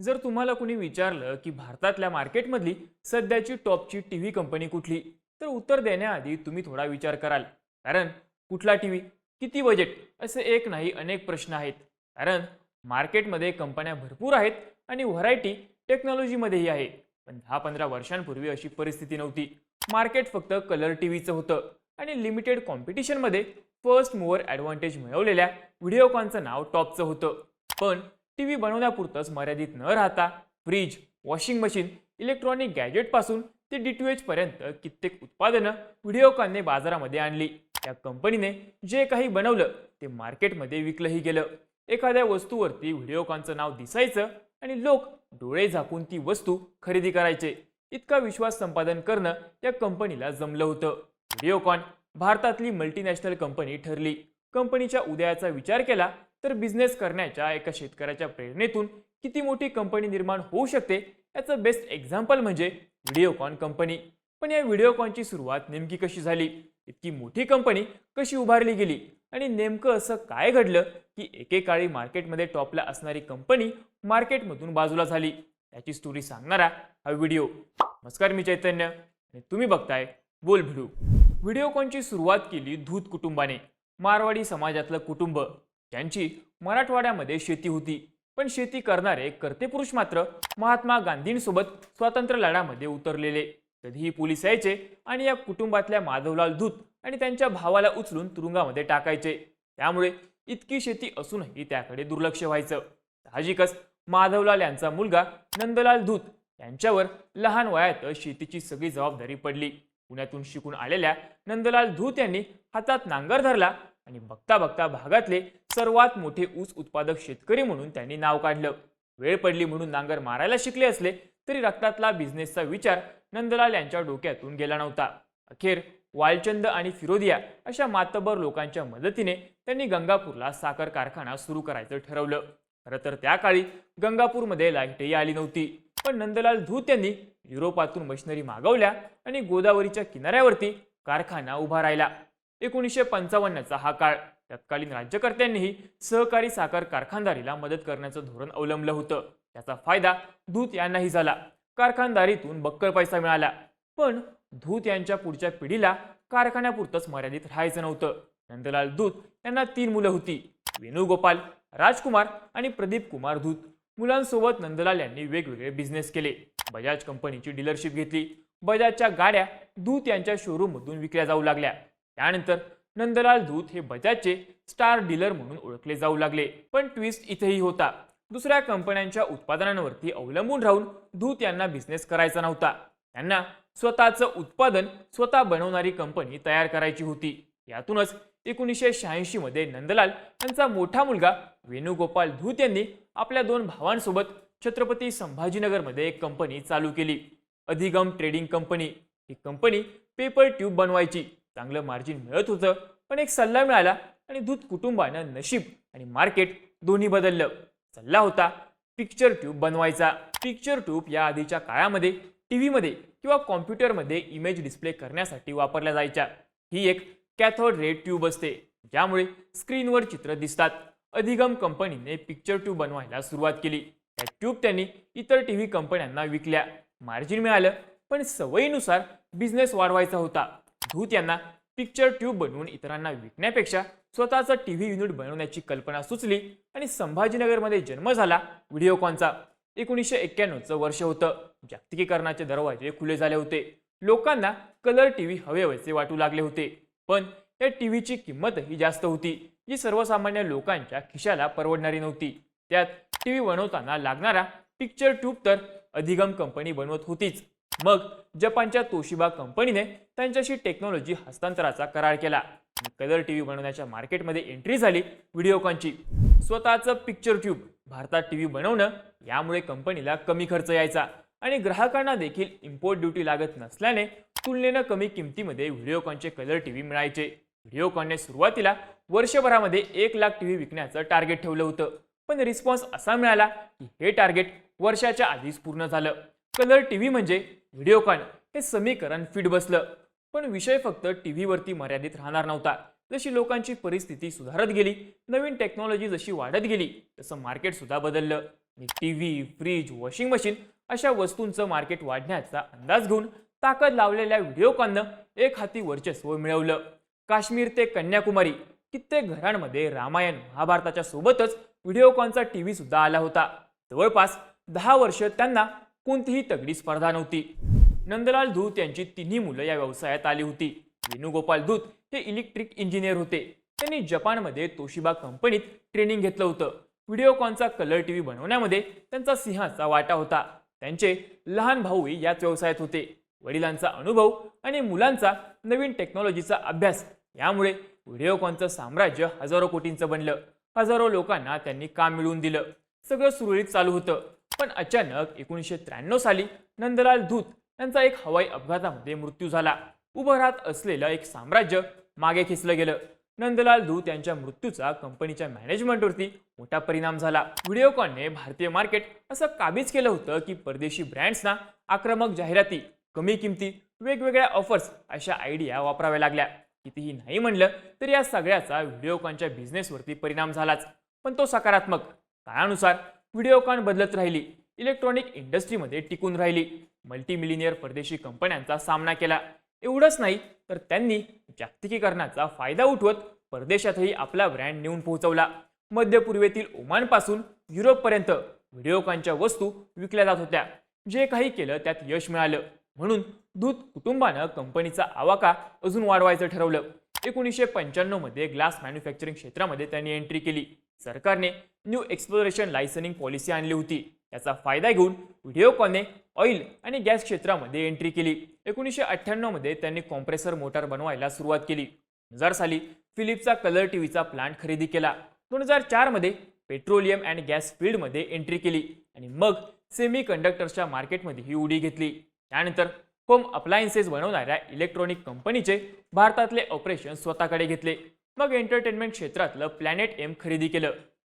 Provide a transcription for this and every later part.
जर तुम्हाला कुणी विचारलं की भारतातल्या मार्केटमधली सध्याची टॉपची टी व्ही कंपनी कुठली तर उत्तर देण्याआधी तुम्ही थोडा विचार कराल. कारण कुठला टी व्ही किती बजेट? असे एक नाही अनेक प्रश्न आहेत. कारण मार्केटमध्ये कंपन्या भरपूर आहेत आणि व्हरायटी टेक्नॉलॉजीमध्येही आहे. पण दहा पंधरा वर्षांपूर्वी अशी परिस्थिती नव्हती. मार्केट फक्त कलर टी व्हीचं होतं आणि लिमिटेड कॉम्पिटिशनमध्ये फर्स्ट मूवर ॲडव्हान्टेज मिळवलेल्या व्हिडिओकॉनचं नाव टॉपचं होतं. पण टी व्ही बनवण्यापुरतंच मर्यादित न राहता फ्रीज वॉशिंग मशीन इलेक्ट्रॉनिक गॅजेटपासून ते डी टू पर्यंत कित्येक उत्पादनं व्हिडिओकॉनने बाजारामध्ये आणली. त्या कंपनीने जे काही बनवलं ते मार्केटमध्ये विकलंही गेलं. एखाद्या वस्तूवरती व्हिडिओकॉनचं नाव दिसायचं आणि लोक डोळे झाकून ती वस्तू खरेदी करायचे. इतका विश्वास संपादन करणं या कंपनीला जमलं होतं. व्हिडिओकॉन भारतातली मल्टीनॅशनल कंपनी ठरली. कंपनीच्या उदयाचा विचार केला तर बिझनेस करण्याच्या एका शेतकऱ्याच्या प्रेरणेतून किती मोठी कंपनी निर्माण होऊ शकते याचं बेस्ट एक्झाम्पल म्हणजे व्हिडिओकॉन कंपनी पण या व्हिडिओकॉनची सुरुवात नेमकी कशी झाली? इतकी मोठी कंपनी कशी उभारली गेली? आणि नेमकं असं काय घडलं की एकेकाळी मार्केटमध्ये टॉपला असणारी कंपनी मार्केटमधून बाजूला झाली? याची स्टोरी सांगणारा हा व्हिडिओ नमस्कार मी चैतन्य. आणि तुम्ही बघताय बोल भिडू व्हिडिओकॉनची सुरुवात केली धूत कुटुंबाने. मारवाडी समाजातलं कुटुंब. त्यांची मराठवाड्यामध्ये शेती होती. पण शेती करणारे कर्तेपुरुष मात्र महात्मा गांधींसोबत स्वातंत्र्य लढ्यामध्ये उतरलेले. कधीही पोलीस यायचे आणि या कुटुंबातल्या माधवलाल धूत आणि त्यांच्या भावाला उचलून तुरुंगामध्ये टाकायचे. त्यामुळे इतकी शेती असूनही त्याकडे दुर्लक्ष व्हायचं. साहजिकच माधवलाल यांचा मुलगा नंदलाल धूत यांच्यावर लहान वयात शेतीची सगळी जबाबदारी पडली. पुण्यातून शिकून आलेल्या नंदलाल धूत यांनी हातात नांगर धरला आणि बघता बघता भागातले सर्वात मोठे ऊस उत्पादक शेतकरी म्हणून त्यांनी नाव काढलं. वेळ पडली म्हणून नांगर मारायला शिकले असले तरी रक्तातला बिझनेसचा विचार नंदलाल यांच्या डोक्यातून गेला नव्हता. अखेर वालचंद आणि फिरोदिया अशा मातबर लोकांच्या मदतीने त्यांनी गंगापूरला साखर कारखाना सुरू करायचं ठरवलं. खरं तर त्या काळी गंगापूरमध्ये लाईटही आली नव्हती पण नंदलाल धूत यांनी युरोपातून मशिनरी मागवल्या आणि गोदावरीच्या किनाऱ्यावरती कारखाना उभा राहिला. एकोणीसशे पंचावन्नचा हा काळ तत्कालीन राज्यकर्त्यांनीही सहकारी साखर कारखानदारीला मदत करण्याचं धोरण अवलंबलं होतं. त्याचा फायदा धूत यांनाही झाला. कारखानदारीतून बक्कळ पैसा मिळाला. पण धूत यांच्या पुढच्या पिढीला कारखान्यापुरतंच मर्यादित राहायचं नव्हतं. नंदलाल धूत यांना तीन मुलं होती. वेणुगोपाल राजकुमार आणि प्रदीप कुमार धूत. मुलांसोबत नंदलाल यांनी वेगवेगळे बिझनेस केले. बजाज कंपनीची डीलरशिप घेतली. बजाजच्या गाड्या धूत यांच्या शोरूममधून विकल्या जाऊ लागल्या. त्यानंतर नंदलाल धूत हे बजाजचे स्टार डीलर म्हणून ओळखले जाऊ लागले. पण ट्विस्ट इथेही होता. दुसऱ्या कंपन्यांच्या उत्पादनांवरती अवलंबून राहून धूत यांना बिझनेस करायचा नव्हता. त्यांना स्वतःचं उत्पादन स्वतः बनवणारी कंपनी तयार करायची होती. यातूनच एकोणीसशे शहाऐंशी मध्ये नंदलाल यांचा मोठा मुलगा वेणुगोपाल धूत यांनी आपल्या दोन भावांसोबत छत्रपती संभाजीनगरमध्ये एक कंपनी चालू केली. अधिगम ट्रेडिंग कंपनी ही कंपनी पेपर ट्यूब बनवायची. चांगलं मार्जिन मिळत होतं पण एक सल्ला मिळाला आणि दूध कुटुंबानं नशीब आणि मार्केट दोन्ही बदललं. सल्ला होता पिक्चर ट्यूब बनवायचा. पिक्चर ट्यूब या आधीच्या काळामध्ये टी व्हीमध्ये किंवा कॉम्प्युटरमध्ये इमेज डिस्प्ले करण्यासाठी वापरल्या जायच्या. ही एक कॅथोड रे ट्यूब असते ज्यामुळे स्क्रीनवर चित्र दिसतात. अधिगम कंपनीने पिक्चर ट्यूब बनवायला सुरुवात केली. त्या ट्यूब त्यांनी इतर टी व्ही कंपन्यांना विकल्या. मार्जिन मिळालं पण सवयीनुसार बिझनेस वाढवायचा होता. धूत यांना पिक्चर ट्यूब बनवून इतरांना विकण्यापेक्षा स्वतःचं टी व्ही युनिट बनवण्याची कल्पना सुचली आणि संभाजीनगरमध्ये जन्म झाला. व्हिडिओकॉनचा एकोणीसशे एक्क्याण्णवचं वर्ष होतं. जागतिकीकरणाचे दरवाजे खुले झाले होते. लोकांना कलर टी व्ही हवेहवेसे वाटू लागले होते. पण या टी व्हीची किंमतही जास्त होती. जी सर्वसामान्य लोकांच्या खिशाला परवडणारी नव्हती. त्यात टी व्ही बनवताना लागणारा पिक्चर ट्यूब तर अधिगम कंपनी बनवत होतीच. मग जपानच्या तोशिबा कंपनीने त्यांच्याशी टेक्नॉलॉजी हस्तांतराचा करार केला. कलर टी व्ही बनवण्याच्या मार्केटमध्ये एंट्री झाली व्हिडिओकॉनची स्वतःचं पिक्चर ट्यूब भारतात टी व्ही बनवणं यामुळे कंपनीला कमी खर्च यायचा आणि ग्राहकांना देखील इम्पोर्ट ड्युटी लागत नसल्याने तुलनेनं कमी किमतीमध्ये व्हिडिओकॉनचे कलर टी व्ही मिळायचे. व्हिडिओकॉनने सुरुवातीला वर्षभरामध्ये एक लाख टी व्ही विकण्याचं टार्गेट ठेवलं होतं. पण रिस्पॉन्स असा मिळाला की हे टार्गेट वर्षाच्या आधीच पूर्ण झालं. कलर टी व्ही म्हणजे व्हिडिओकॉन हे समीकरण फिट बसलं. पण विषय फक्त टी व्हीवरती मर्यादित राहणार नव्हता. जशी लोकांची परिस्थिती सुधारत गेली नवीन टेक्नॉलॉजी जशी वाढत गेली तसं मार्केट सुद्धा बदललं. आणि T V fridge washing machine अशा वस्तूंचं मार्केट वाढण्याचा अंदाज घेऊन ताकद लावलेल्या व्हिडिओकॉननं एक हाती वर्चस्व मिळवलं. काश्मीर ते कन्याकुमारी कित्येक घरांमध्ये रामायण महाभारताच्या सोबतच व्हिडिओकॉनचा टी व्ही सुद्धा आला होता. जवळपास दहा वर्ष त्यांना कोणतीही तगडी स्पर्धा नव्हती. नंदलाल धूत यांची तिन्ही मुलं या व्यवसायात आली होती. वेणुगोपाल धूत हे इलेक्ट्रिक इंजिनियर होते. त्यांनी जपानमध्ये तोशिबा कंपनीत ट्रेनिंग घेतलं होतं. व्हिडिओकॉनचा कलर टीव्ही बनवण्यामध्ये त्यांचा सिंहाचा वाटा होता. त्यांचे लहान भाऊही याच व्यवसायात होते. वडिलांचा अनुभव आणि मुलांचा नवीन टेक्नॉलॉजीचा अभ्यास यामुळे व्हिडिओकॉनचं साम्राज्य हजारो कोटींचं बनलं. हजारो लोकांना त्यांनी काम मिळवून दिलं. सगळं सुरळीत चालू होतं. पण अचानक एकोणीसशे त्र्याण्णव साली नंदलाल धूत यांचा एक हवाई अपघातामध्ये मृत्यू झाला. उभं राहत असलेलं एक साम्राज्य मागे खेचलं गेलं. नंदलाल धूत यांच्या मृत्यूचा कंपनीच्या मॅनेजमेंटवरती मोठा परिणाम झाला. व्हिडिओकॉनने भारतीय मार्केट असं काबीज केलं होतं की परदेशी ब्रँड्सना आक्रमक जाहिराती कमी किमती वेगवेगळ्या ऑफर्स अशा आयडिया वापराव्या लागल्या. कितीही नाही म्हणलं तरी या सगळ्याचा व्हिडिओकॉनच्या बिझनेसवरती परिणाम झालाच. पण तो सकारात्मक. काळानुसार व्हिडिओकॉन बदलत राहिली. इलेक्ट्रॉनिक इंडस्ट्रीमध्ये टिकून राहिली. मल्टीमिलिनियर परदेशी कंपन्यांचा सामना केला. एवढंच नाही तर त्यांनी जागतिकीकरणाचा फायदा उठवत परदेशातही आपला ब्रँड नेऊन पोहोचवला. मध्य पूर्वेतील ओमानपासून युरोपपर्यंत व्हिडिओकॉनच्या वस्तू विकल्या जात होत्या. जे काही केलं त्यात यश मिळालं. म्हणून दूत कुटुंबानं कंपनीचा आवाका अजून वाढवायचं ठरवलं. एकोणीसशे पंच्याण्णवमध्ये ग्लास मॅन्युफॅक्चरिंग क्षेत्रामध्ये त्यांनी एंट्री केली. सरकारने न्यू एक्सप्लोरेशन लायसनिंग पॉलिसी आणली होती. याचा फायदा घेऊन व्हिडिओकॉनने ऑइल आणि गॅस क्षेत्रामध्ये एंट्री केली. एकोणीसशे अठ्ठ्याण्णवमध्ये त्यांनी कॉम्प्रेसर मोटार बनवायला सुरुवात केली. दोन हजार साली फिलिपचा कलर टीव्हीचा प्लांट खरेदी केला. दोन हजार चारमध्ये पेट्रोलियम अँड गॅस फील्डमध्ये एंट्री केली आणि मग सेमी कंडक्टर्सच्या मार्केटमध्ये ही उडी घेतली. त्यानंतर होम अप्लायन्सेस बनवणाऱ्या इलेक्ट्रॉनिक कंपनीचे भारतातले ऑपरेशन स्वतःकडे घेतले. मग एंटरटेनमेंट क्षेत्रातलं प्लॅनेट एम खरेदी केलं.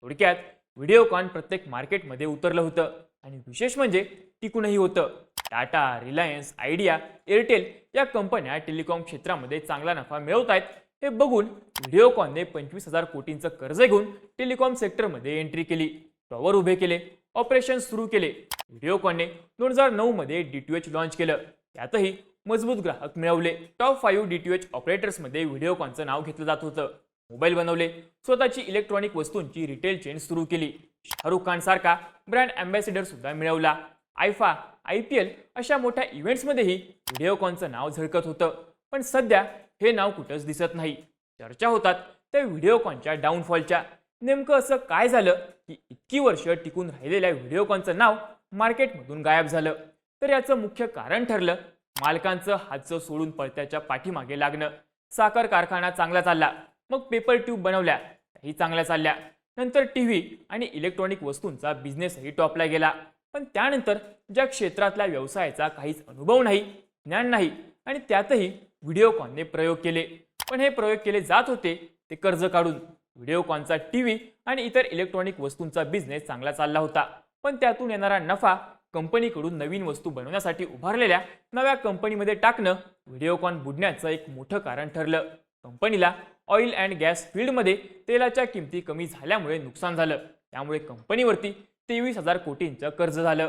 थोडक्यात व्हिडिओकॉन प्रत्येक मार्केटमध्ये उतरलं होतं आणि विशेष म्हणजे टिकूनही होतं. टाटा रिलायन्स आयडिया एअरटेल या कंपन्या टेलिकॉम क्षेत्रामध्ये चांगला नफा मिळवत आहेत हे बघून व्हिडिओकॉनने पंचवीस हजार कोटींचं कर्ज घेऊन टेलिकॉम सेक्टरमध्ये एंट्री केली. टॉवर उभे केले. ऑपरेशन सुरू केले. व्हिडिओकॉनने दोन हजार नऊमध्ये डी टी एच लॉन्च केलं. त्यातही मजबूत ग्राहक मिळवले. टॉप फाईव्ह डीटीएच ऑपरेटर्समध्ये व्हिडिओकॉनचं नाव घेतलं जात होतं. मोबाईल बनवले. स्वतःची इलेक्ट्रॉनिक वस्तूंची रिटेल चेन सुरू केली. शाहरुख खान सारखा ब्रँड अँबॅसिडर सुद्धा मिळवला. आयफा आय पी एल अशा मोठ्या इव्हेंट्समध्येही व्हिडिओकॉनचं नाव झळकत होतं. पण सध्या हे नाव कुठंच दिसत नाही. चर्चा होतात त्या व्हिडिओकॉनच्या डाऊनफॉलच्या नेमकं असं काय झालं की इतकी वर्ष टिकून राहिलेल्या व्हिडिओकॉनचं नाव मार्केटमधून गायब झालं? तर याचं मुख्य कारण ठरलं मालकांचं हातचं सोडून पळत्याच्या पाठीमागे लागणं. साखर कारखाना चांगला चालला. मग पेपर ट्यूब बनवल्या. ही चांगल्या चालल्या. नंतर टी व्ही आणि इलेक्ट्रॉनिक वस्तूंचा बिझनेसही टॉपला गेला. पण त्यानंतर ज्या क्षेत्रातल्या व्यवसायाचा काहीच अनुभव नाही ज्ञान नाही आणि त्यातही व्हिडिओकॉनने प्रयोग केले. पण हे प्रयोग केले जात होते ते कर्ज काढून. व्हिडिओकॉनचा टी व्ही आणि इतर इलेक्ट्रॉनिक वस्तूंचा बिझनेस चांगला चालला होता. पण त्यातून येणारा नफा कंपनीकडून नवीन वस्तू बनवण्यासाठी उभारलेल्या नव्या कंपनीमध्ये टाकणं व्हिडिओकॉन बुडण्याचं एक मोठं कारण ठरलं. कंपनीला ऑइल अँड गॅस फील्डमध्ये तेलाच्या किमती कमी झाल्यामुळे नुकसान झालं. त्यामुळे कंपनीवरती तेवीस हजार कोटींचं कर्ज झालं.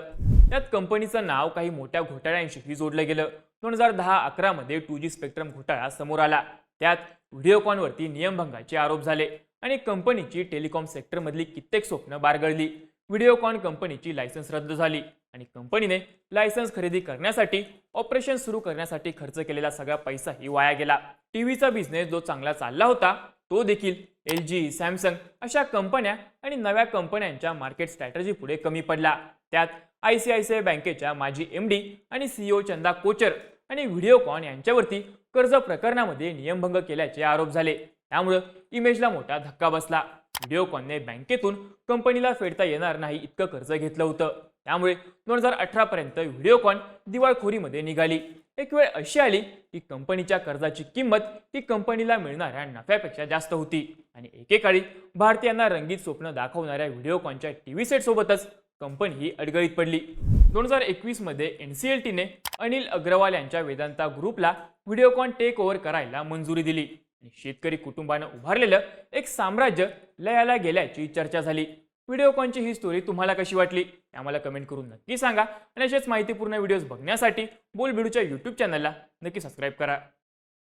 त्यात कंपनीचं नाव काही मोठ्या घोटाळ्यांशीही जोडलं गेलं. दोन हजार दहा अकरामध्ये टू जी स्पेक्ट्रम घोटाळा समोर आला. त्यात व्हिडिओकॉनवरती नियमभंगाचे आरोप झाले आणि कंपनीची टेलिकॉम सेक्टरमधली कित्येक स्वप्न बारगळली. व्हिडिओकॉन कंपनीची लायसन्स रद्द झाली. आणि कंपनीने लायसन्स खरेदी करण्यासाठी ऑपरेशन सुरू करण्यासाठी खर्च केलेला सगळा पैसाही वाया गेला. टीव्हीचा बिझनेस जो चांगला चालला होता तो देखील एल जी सॅमसंग अशा कंपन्या आणि नव्या कंपन्यांच्या मार्केट स्ट्रॅटजी पुढे कमी पडला. त्यात I C I C I बँकेच्या माजी एम डी आणि सीईओ चंदा कोचर आणि व्हिडिओकॉन यांच्यावरती कर्ज प्रकरणामध्ये नियमभंग केल्याचे आरोप झाले. त्यामुळं इमेजला मोठा धक्का बसला. व्हिडिओकॉनने बँकेतून कंपनीला फेडता येणार नाही इतकं कर्ज घेतलं होतं. त्यामुळे दोन हजार अठरापर्यंत व्हिडिओकॉन दिवाळखोरीमध्ये निघाली. एक वेळ अशी आली की कंपनीच्या कर्जाची किंमत ही कंपनीला मिळणाऱ्या नफ्यापेक्षा जास्त होती. आणि एकेकाळी भारतीयांना रंगीत स्वप्न दाखवणाऱ्या व्हिडिओकॉनच्या टी व्ही सेटसोबतच कंपनी ही अडगळीत पडली. दोन हजार एकवीसमध्ये एन सी एल टीने अनिल अग्रवाल यांच्या वेदांता ग्रुपला व्हिडिओकॉन टेक ओव्हर करायला मंजुरी दिली. आणि शेतकरी कुटुंबानं उभारलेलं एक साम्राज्य लयाला गेल्याची चर्चा झाली. व्हिडिओकॉनची ही स्टोरी तुम्हाला कशी वाटली? आम्हाला कमेंट करून नक्की सांगा. आणि असेच माहितीपूर्ण व्हिडिओज बघण्यासाठी बोल बिडूच्या यूट्यूब चॅनलला नक्की सबस्क्राईब करा.